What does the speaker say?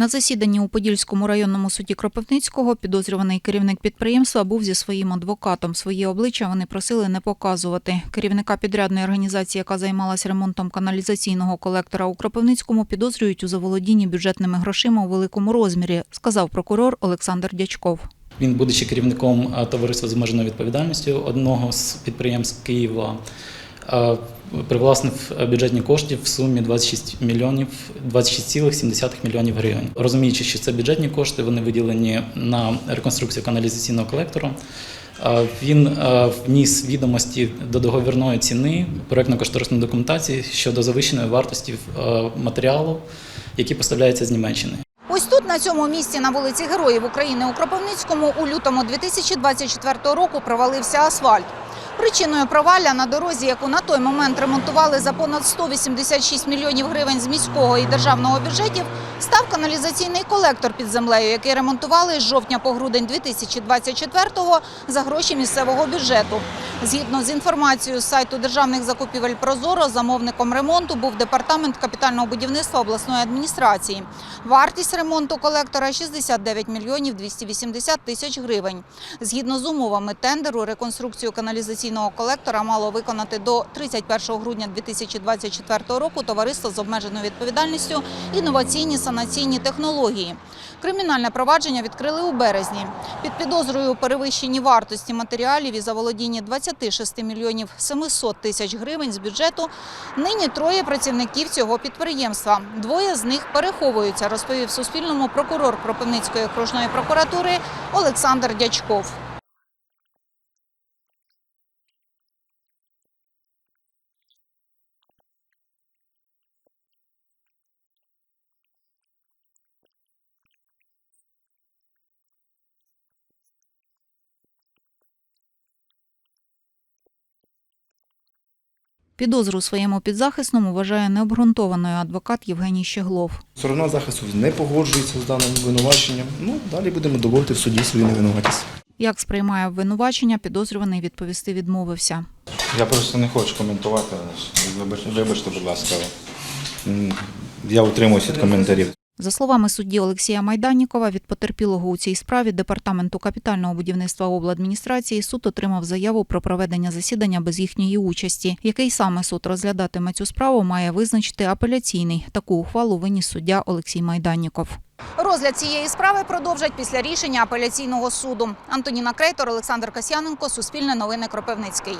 На засіданні у Подільському районному суді Кропивницького підозрюваний керівник підприємства був зі своїм адвокатом. Свої обличчя вони просили не показувати. Керівника підрядної організації, яка займалася ремонтом каналізаційного колектора у Кропивницькому, підозрюють у заволодінні бюджетними грошима у великому розмірі, сказав прокурор Олександр Дячков. Він, будучи керівником товариства з обмеженою відповідальністю одного з підприємств Києва, привласнив е, бюджетні кошти в сумі 26 мільйонів 26,7 мільйонів гривень. Розуміючи, що це бюджетні кошти, вони виділені на реконструкцію каналізаційного колектора. Він е, вніс відомості до договірної ціни проєктно-кошторисної документації щодо завищеної вартості е, матеріалу, який поставляється з Німеччини. Ось тут, на цьому місці, на вулиці Героїв України у Кропивницькому, у лютому 2024 року провалився асфальт. Причиною провалля на дорозі, яку на той момент ремонтували за понад 186 мільйонів гривень з міського і державного бюджетів, став каналізаційний колектор під землею, який ремонтували з жовтня по грудень 2024-го за гроші місцевого бюджету. Згідно з інформацією з сайту державних закупівель Прозоро, замовником ремонту був департамент капітального будівництва обласної адміністрації. Вартість ремонту колектора 69 мільйонів 280 тисяч гривень. Згідно з умовами тендеру, реконструкцію каналізаційного колектора мало виконати до 31 грудня 2024 року товариство з обмеженою відповідальністю інноваційні санаційні технології. Кримінальне провадження відкрили у березні. Під підозрою у перевищенні вартості матеріалів і заволодінні 26 мільйонів 700 тисяч гривень з бюджету нині троє працівників цього підприємства. Двоє з них переховуються, розповів Суспільному прокурор Кропивницької окружної прокуратури Олександр Дячков. Підозру своєму підзахисному вважає необґрунтованою адвокат Євгеній Щеглов. Сторона захисту не погоджується з даним винуваченням. Ну, далі будемо доводити в суді свою невинуватість. Як сприймає обвинувачення, підозрюваний відповісти відмовився. Я просто не хочу коментувати. Вибач- Вибачте, будь ласка. Я утримуюся від коментарів. За словами судді Олексія Майданнікова, від потерпілого у цій справі департаменту капітального будівництва обладміністрації суд отримав заяву про проведення засідання без їхньої участі. Який саме суд розглядатиме цю справу, має визначити апеляційний. Таку ухвалу виніс суддя Олексій Майданніков. Розгляд цієї справи продовжать після рішення апеляційного суду. Антоніна Крейтор, Олександр Касьяненко, Суспільне новини Кропивницький.